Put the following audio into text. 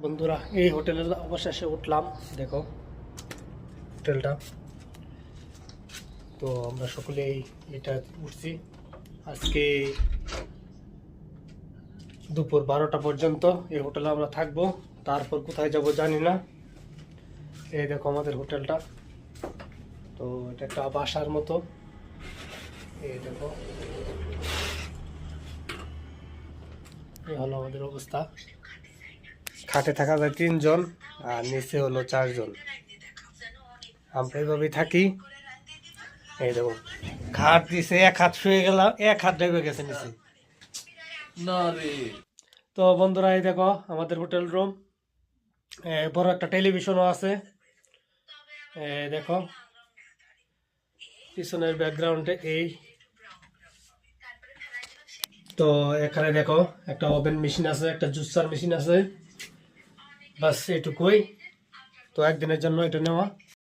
বন্ধুরা, এই হোটেলের অবশেষে উঠলাম। দেখো, হোটেলটা। তো আমরা সকলে এটা উঠছি। আজকে দুপুর বারোটা পর্যন্ত এই হোটেলে আমরা থাকব। তারপর কোথায় যাব জানি না। এই দেখো আমাদের হোটেলটা। তো এটা একটা বাসার মতো। এই দেখো। এই হলো আমাদের অবস্থা। খাটে থাকা যায় তিনজন আর নিচে হলো চারজন। আমরা এইভাবেই থাকি। এই দেখো খাট দিছে এক হাত শুয়ে গেলাম এক হাত ডেবে গেছে নিচে। তো বন্ধুরা এই দেখো আমাদের হোটেল রুম। বড় একটা টেলিভিশনও আছে। দেখো পিছনের ব্যাকগ্রাউন্ডে এই। তো এখানে দেখো একটা ওভেন মেশিন আছে একটা জুসার মেশিন আছে। বাস এটুকুই। তো একদিনের জন্য এটা নেওয়া।